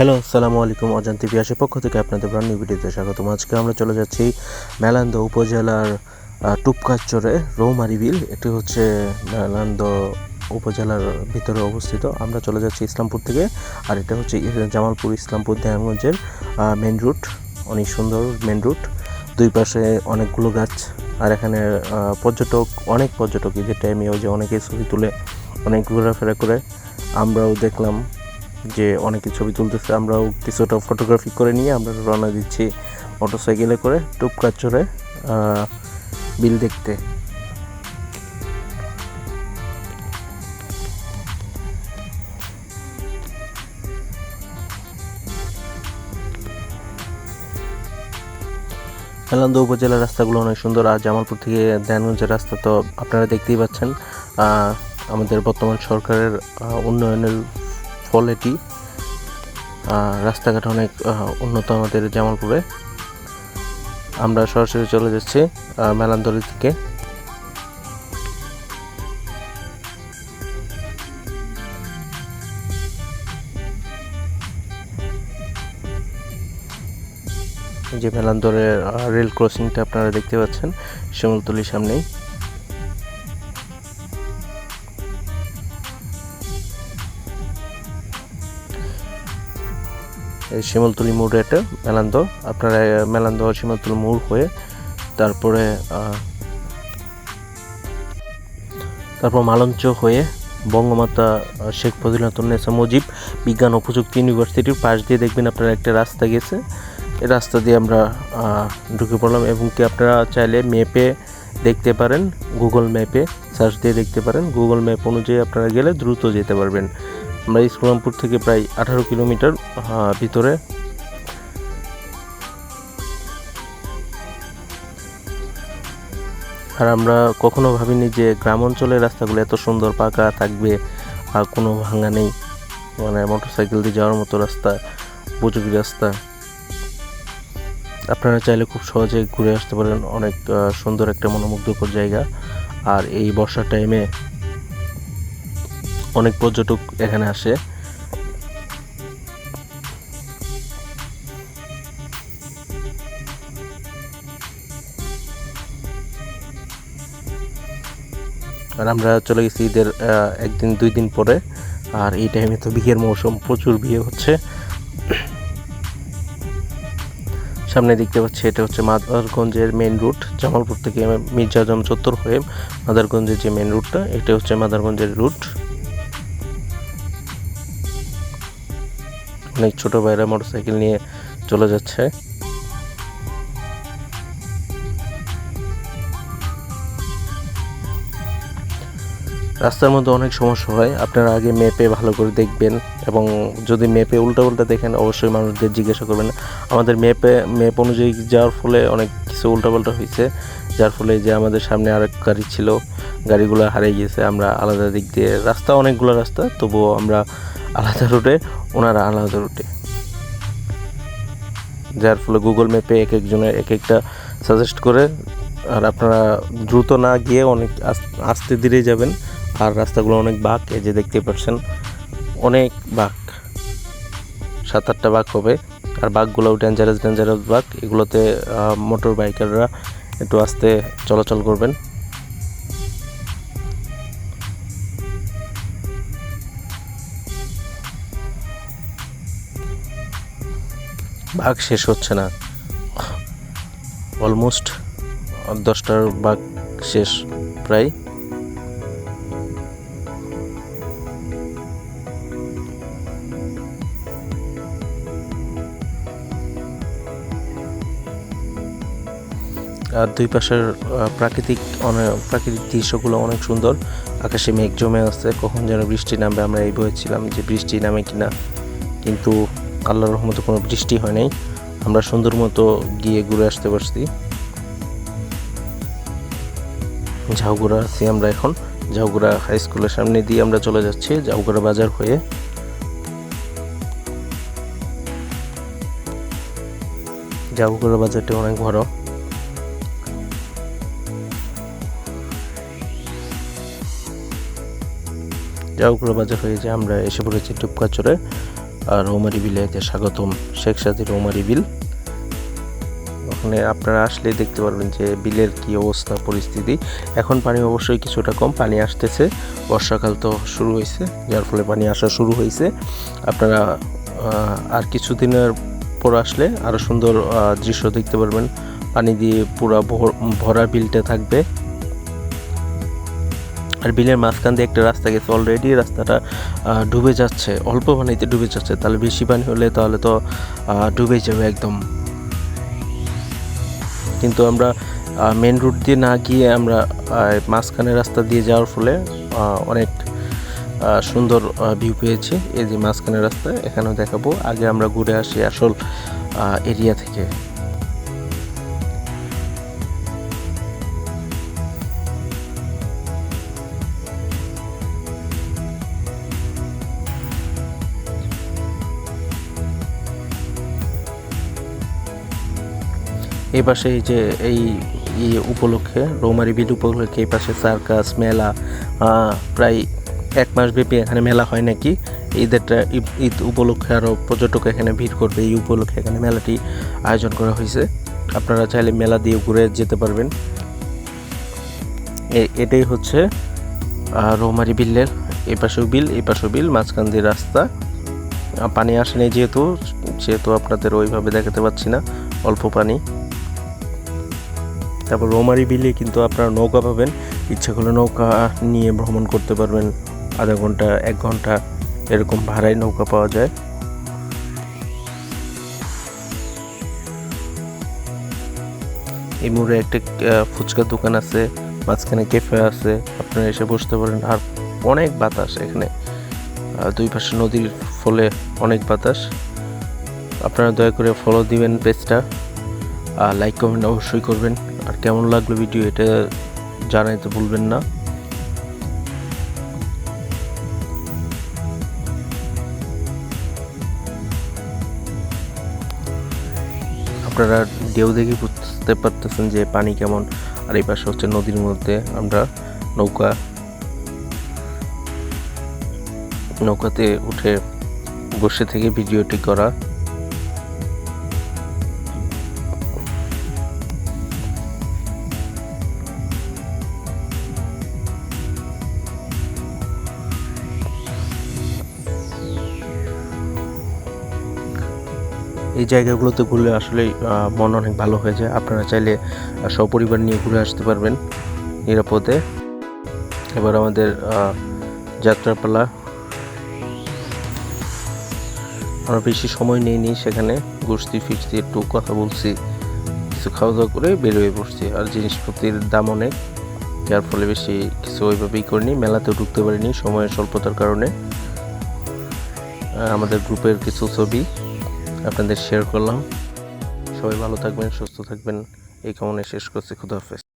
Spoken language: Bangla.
হ্যালো আসসালামু আলাইকুম অজান্তি পিয়াসের পক্ষ থেকে আপনাদের ব্রান্ড ভিডিওতে স্বাগতম। আজকে আমরা চলে যাচ্ছি মেলান্দ উপজেলার টুপকাচরে রৌমারি বিল এটি হচ্ছে মেলান্দ উপজেলার ভিতরে অবস্থিত। আমরা চলে যাচ্ছি ইসলামপুর থেকে, আর এটা হচ্ছে জামালপুর ইসলামপুর দেহানগঞ্জের মেন রুট অনেক সুন্দর মেন রুট দুই পাশে অনেকগুলো গাছ, আর এখানে পর্যটক, অনেক পর্যটক টাইমে ওই যে অনেকে ছবি তুলে, অনেক ঘোরাফেরা করে। আমরাও দেখলাম যে অনেকে ছবি তুলতেছে আমরাও কিছুটা ফটোগ্রাফি করে নিয়ে আমরা রওনা দিচ্ছি মোটরসাইকেলে করে আহ, বিল দেখতে। মেলান্দ উপজেলার রাস্তাগুলো অনেক সুন্দর আর জামালপুর থেকে দেয়ানগঞ্জের রাস্তা তো আপনারা দেখতেই পাচ্ছেন আমাদের বর্তমান সরকারের উন্নয়নের ফল এটি রাস্তাঘাট অনেক উন্নত আমাদের জামালপুরে। আমরা সরাসরি চলে যাচ্ছি মেলান্দরি থেকে। যে মেলান্দরের রেল ক্রসিংটা আপনারা দেখতে পাচ্ছেন শিমুলতলির সামনেই। শিমলতলি মোড় এটা মেলান্দ। আপনারা মেলান্দ শিমলতলি মোড় হয়ে তারপরে তারপর মালঞ্চ হয়ে বঙ্গমাতা শেখ ফজিলাতুন্নেসা মুজিব বিজ্ঞান ও প্রযুক্তি ইউনিভার্সিটির পাশ দিয়ে দেখবেন আপনারা একটা রাস্তা গেছে। এই রাস্তা দিয়ে আমরা ঢুকে পড়লাম এবং কি আপনারা চাইলে ম্যাপে দেখতে পারেন, গুগল ম্যাপে সার্চ দিয়ে দেখতে পারেন। গুগল ম্যাপ অনুযায়ী আপনারা গেলে দ্রুত যেতে পারবেন। আমরা ইসলামপুর থেকে প্রায় আঠারো কিলোমিটার ভিতরে। আর আমরা কখনো ভাবিনি যে গ্রাম অঞ্চলের রাস্তাগুলো এত সুন্দর পাকা থাকবে আর কোনো ভাঙা নেই। মানে মোটরসাইকেল দিয়ে যাওয়ার মতো রাস্তা, উপযোগী রাস্তা। আপনারা চাইলে খুব সহজে ঘুরে আসতে পারেন। অনেক সুন্দর একটা মনোমুগ্ধকর জায়গা। আর এই বর্ষার টাইমে অনেক পর্যটক এখানে আসে। আর আমরা চলে গেছি ঈদের একদিন, দুই দিন পরে। আর এই টাইমে তো বিয়ের মৌসুম, প্রচুর বিয়ে হচ্ছে। সামনে দেখতে পাচ্ছি, এটা হচ্ছে মাদারগঞ্জের মেন রুট জামালপুর থেকে মির্জা মির্জাজম চত্বর হয়ে মাদারগঞ্জের যে মেন রুটটা এটা হচ্ছে মাদারগঞ্জের রুট অনেক ছোট ভাইরা মোটরসাইকেল নিয়ে চলে যাচ্ছে। রাস্তার মধ্যে অনেক সমস্যা হয়। আপনারা আগে ম্যাপে ভালো করে দেখবেন এবং যদি ম্যাপে উল্টা উল্টা দেখেন, অবশ্যই মানুষদের জিজ্ঞাসা করবেন। আমাদের ম্যাপে ম্যাপ অনুযায়ী যাওয়ার ফলে অনেক কিছু উল্টাপাল্টা হয়েছে। যার ফলে যে আমাদের সামনে আরেক গাড়ি ছিল, গাড়িগুলো হারিয়ে গিয়েছে, আমরা আলাদা দিক দিয়ে, রাস্তা অনেকগুলো রাস্তা, তবুও আমরা আলাদা রুটে, ওনারা আলাদা রুটে। যার ফলে গুগল ম্যাপে এক একজনের এক একটা সাজেস্ট করে, আর আপনারা দ্রুত না গিয়ে অনেক আস্তে ধীরে যাবেন। আর রাস্তাগুলো অনেক বাঁক, এই যে দেখতে পাচ্ছেন, অনেক বাঁক। সাত আটটা বাঘ হবে, আর বাঁকগুলোও ডেঞ্জারাস ডেঞ্জারাস বাঘ এগুলোতে মোটর বাইকাররা একটু আস্তে চলাচল করবেন। বাঘ শেষ হচ্ছে না। অলমোস্ট দশটার বাঘ শেষ, প্রায়। দুই পাশের প্রাকৃতিক অনেক প্রাকৃতিক দৃশ্যগুলো অনেক সুন্দর। আকাশে মেঘ জমে আছে, কখন যেন বৃষ্টি নামবে, আমরা এই বলেছিলাম যে বৃষ্টি নামে কিনা। কিন্তু আল্লাহর রহমতে কোনো বৃষ্টি হয় নাই। আমরা সুন্দর মতো গিয়ে ঘুরে আসতে পারছি। ঝাউগুড়া আছি আমরা এখন। ঝাউগুড়া হাই স্কুলের সামনে দিয়ে আমরা চলে যাচ্ছি, ঝাউগুড়া বাজার হয়ে। ঝাউগুড়া বাজারটি অনেক বড়। জাউকুড়া বাজার হয়ে যে আমরা এসে পড়েছি টুপকাচরে। আর রৌমারি বিলে যে স্বাগতম শেখ সাদি রৌমারি বিল। ওখানে আপনারা আসলে দেখতে পারবেন যে বিলের কি অবস্থা, পরিস্থিতি। এখন পানি অবশ্যই কিছুটা কম, পানি আসতেছে। বর্ষাকাল তো শুরু হয়েছে, যার ফলে পানি আসা শুরু হয়েছে। আপনারা আর কিছুদিনের পর আসলে আরও সুন্দর দৃশ্য দেখতে পারবেন। পানি দিয়ে পুরা ভরা বিলটা থাকবে। আর বিলের মাঝখান দিয়ে একটা রাস্তা গেছে। অলরেডি রাস্তাটা ডুবে যাচ্ছে। অল্প পানিতে ডুবে যাচ্ছে। তাহলে বেশি পানি হলে তাহলে তো ডুবে যাবে একদম। কিন্তু আমরা মেন রুট দিয়ে না গিয়ে আমরা মাঝখানে রাস্তা দিয়ে যাওয়ার ফলে অনেক সুন্দর ভিউ পেয়েছি। এই যে মাঝখানে রাস্তা, এখানেও দেখাবো। আগে আমরা ঘুরে আসি আসল এরিয়া থেকে। এই পাশে এই যে এই ই উপলক্ষে, রৌমারি বিল উপলক্ষে এই পাশে সার্কাস, মেলা প্রায় এক মাস ব্যাপী এখানে মেলা হয় নাকি? ঈদেরটা ঈদ- উপলক্ষে আরও পর্যটক এখানে ভিড় করবে। এই উপলক্ষে এখানে মেলাটি আয়োজন করা হয়েছে। আপনারা চাইলে মেলা দিয়ে ঘুরে যেতে পারবেন। এটাই হচ্ছে রৌমারি বিলের এই পাশেও বিল, এই পাশেও বিল, মাঝখান দিয়ে রাস্তা। পানি আসেনি যেহেতু সেহেতু আপনাদের ওইভাবে দেখাতে পাচ্ছি না, অল্প পানি। তারপর রোমারি বিলে কিন্তু আপনারা নৌকা পাবেন। ইচ্ছা করলে নৌকা নিয়ে ভ্রমণ করতে পারবেন। আধা ঘণ্টা এক ঘণ্টা এরকম ভাড়ায় নৌকা পাওয়া যায়। এই মোড়ে একটা আহ, ফুচকার দোকান আছে মাঝখানে ক্যাফে আছে। আপনারা এসে বসতে পারেন। আর অনেক বাতাস এখানে। দুই পাশে নদীর ফলে অনেক বাতাস। আপনারা দয়া করে ফলো দিবেন পেজটা আর লাইক কমেন্ট অবশ্যই করবেন। কেমন লাগল ভিডিও এটা জানাইতে ভুলবেন না। আপনারা ঢেউ দেখে বুঝতে পারতেছেন যে পানি কেমন, আর এই পাশে হচ্ছে নদীর মধ্যে আমরা নৌকা, নৌকাতে উঠে বসে থেকে ভিডিওটি করা। এই জায়গাগুলোতে ঘুরলে আসলে মন অনেক ভালো হয়ে যায়। আপনারা চাইলে সপরিবার নিয়ে ঘুরে আসতে পারবেন নিরাপদে। এবার আমাদের যাত্রাপালা। আমরা বেশি সময় নেইনি সেখানে। ঘুরছি ফিরছি একটু কথা বলছি, কিছু খাওয়া দাওয়া করে বের হয়ে পড়ছি। আর জিনিসপত্রের দাম অনেক, যার ফলে বেশি কিছু ওইভাবেই করিনি। মেলাতেও ঢুকতে পারিনি সময়ের স্বল্পতার কারণে। আমাদের গ্রুপের কিছু ছবি। আপনাদের শেয়ার করলাম। সবাই ভালো থাকবেন সুস্থ থাকবেন। এই কামনে শেষ করছি খুদাহাফেজ